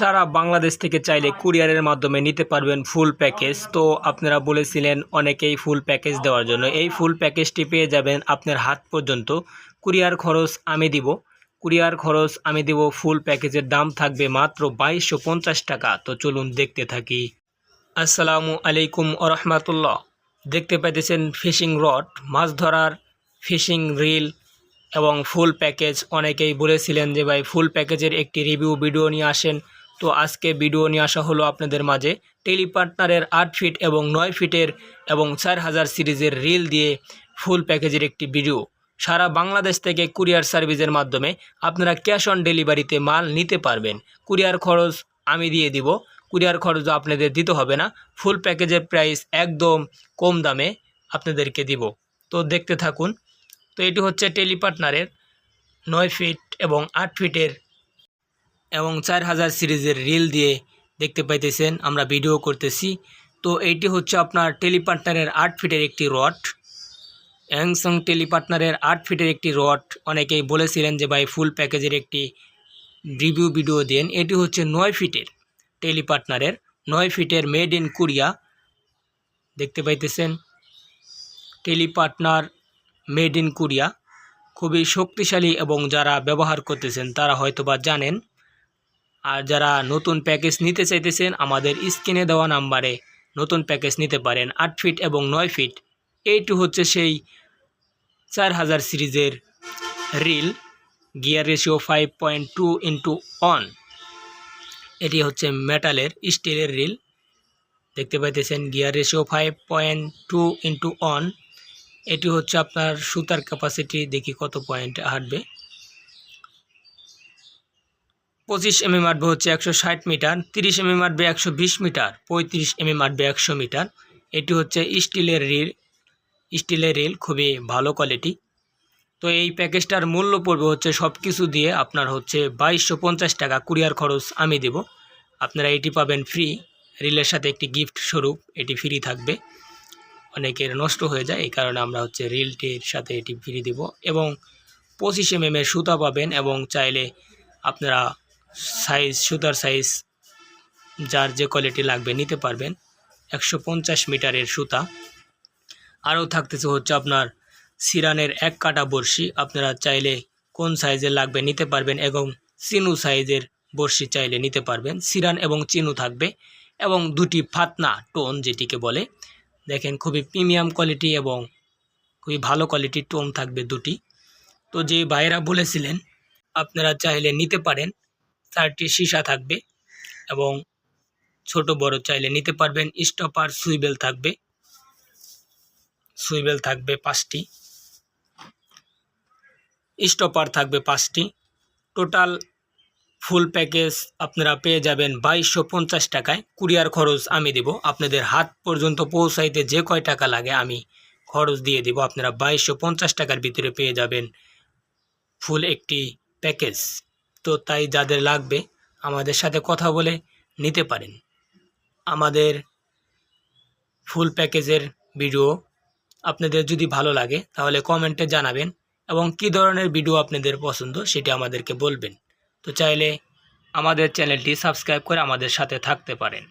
সারা বাংলাদেশ থেকে চাইলে কুরিয়ারের মাধ্যমে নিতে পারবেন ফুল প্যাকেজ। তো আপনারা বলেছিলেন অনেকেই ফুল প্যাকেজ দেওয়ার জন্য। এই ফুল প্যাকেজটি পেয়ে যাবেন আপনার হাত পর্যন্ত। কুরিয়ার খরচ আমি দিব। কুরিয়ার খরচ আমি দিব, ফুল প্যাকেজের দাম থাকবে মাত্র বাইশশো পঞ্চাশ টাকা। তো চলুন দেখতে থাকি। আসসালামু আলাইকুম আরহামাতুল্লাহ দেখতে পাইতেছেন ফিশিং রড, মাছ ধরার ফিশিং রিল এবং ফুল প্যাকেজ। অনেকেই বলেছিলেন যে ভাই, ফুল প্যাকেজের একটি রিভিউ ভিডিও নিয়ে আসেন। তো আজকে ভিডিও নিয়ে আসা হলো আপনাদের মাঝে টেলিপার্টনারের আট ফিট এবং নয় ফিটের এবং চার হাজার সিরিজের রিল দিয়ে ফুল প্যাকেজের একটি ভিডিও। সারা বাংলাদেশ থেকে কুরিয়ার সার্ভিসের মাধ্যমে আপনারা ক্যাশ অন ডেলিভারিতে মাল নিতে পারবেন। কুরিয়ার খরচ আমি দিয়ে দিব। কুরিয়ার খরচ আপনাদের দিতে হবে না। ফুল প্যাকেজের প্রাইস একদম কম দামে আপনাদেরকে দিব। তো দেখতে থাকুন। তো এটি হচ্ছে টেলিপার্টনারের নয় ফিট এবং আট ফিটের এবং চার হাজার সিরিজের রিল দিয়ে দেখতে পাইতেছেন, আমরা ভিডিও করতেছি। তো এইটি হচ্ছে আপনার টেলিপার্টনারের আট ফিটের একটি রড। অ্যাংসং টেলিপার্টনারের আট ফিটের একটি রড। অনেকেই বলেছিলেন যে ভাই ফুল প্যাকেজের একটি রিভিউ ভিডিও দেন। এটি হচ্ছে নয় ফিটের টেলিপার্টনারের, নয় ফিটের মেড ইন কোরিয়া দেখতে পাইতেছেন, টেলিপার্টনার মেড ইন কোরিয়া খুবই শক্তিশালী এবং যারা ব্যবহার করতেছেন, তারা হয়তোবা জানেন। আর যারা নতুন প্যাকেজ নিতে চাইতেছেন, আমাদের স্ক্রিনে দেওয়া নাম্বারে নতুন প্যাকেজ নিতে পারেন, আট ফিট এবং নয় ফিট। এইটু হচ্ছে সেই চার হাজার সিরিজের reel, gear ratio five point two into one এটি হচ্ছে মেটালের, স্টিলের রিল। দেখতে পাইতেছেন gear ratio five point two into one এটি হচ্ছে আপনার সুতার ক্যাপাসিটি, দেখি কত পয়েন্ট হাঁটবে। পঁচিশ এমএম আটবে হচ্ছে একশো ষাট মিটার, তিরিশ এমএম আটবে একশো বিশ মিটার, পঁয়ত্রিশ এমএম আটবে একশো মিটার। এটি হচ্ছে স্টিলের রিল স্টিলের রিল, খুবই ভালো কোয়ালিটি তো এই প্যাকেজটার মূল্য পড়বে হচ্ছে সব কিছু দিয়ে আপনার হচ্ছে বাইশশো পঞ্চাশ টাকা কুরিয়ার খরচ আমি দেব। আপনারা এটি পাবেন ফ্রি রিলের সাথে একটি গিফট স্বরূপ, এটি ফ্রি থাকবে। অনেকের নষ্ট হয়ে যায়, এই কারণে আমরা হচ্ছে রিলটির সাথে এটি ফ্রি দেব। এবং পঁচিশ এম এর সুতা পাবেন এবং চাইলে আপনারা সাইজ, সুতার সাইজ, যার যে কোয়ালিটি লাগবে নিতে পারবেন। একশো পঞ্চাশ মিটারের সুতা। আরও থাকতেছে হচ্ছে আপনার সিরানের এক কাটা বড়শি। আপনারা চাইলে কোন সাইজের লাগবে নিতে পারবেন এবং চিনু সাইজের বড়শি চাইলে নিতে পারবেন। সিরান এবং চিনু থাকবে এবং দুটি ফাতনা টোন যেটিকে বলে। দেখেন খুবই প্রিমিয়াম কোয়ালিটি এবং খুবই ভালো কোয়ালিটির টোন থাকবে দুটি। তো যে ভাইয়েরা বলেছিলেন, আপনারা চাইলে নিতে পারেন। চারটি সীসা থাকবে এবং ছোট বড় চাইলে নিতে পারবেন। স্টপার সুইবেল থাকবে। সুইবেল থাকবে পাঁচটি। স্টপার থাকবে পাঁচটি। টোটাল ফুল প্যাকেজ আপনারা পেয়ে যাবেন বাইশশো পঞ্চাশ টাকায়। কুরিয়ার খরচ আমি দেব। আপনাদের হাত পর্যন্ত পৌঁছাইতে যে কয় টাকা লাগে আমি খরচ দিয়ে দেব। আপনারা বাইশশো পঞ্চাশ টাকার ভিতরে পেয়ে যাবেন ফুল একটি প্যাকেজ। তো তাই যাদের লাগবে আমাদের সাথে কথা বলে নিতে পারেন। আমাদের ফুল প্যাকেজের ভিডিও আপনাদের যদি ভালো লাগে তাহলে কমেন্টে জানাবেন এবং কি ধরনের ভিডিও আপনাদের পছন্দ সেটি আমাদেরকে বলবেন। তো চাইলে আমাদের চ্যানেলটি সাবস্ক্রাইব করে আমাদের সাথে থাকতে পারেন।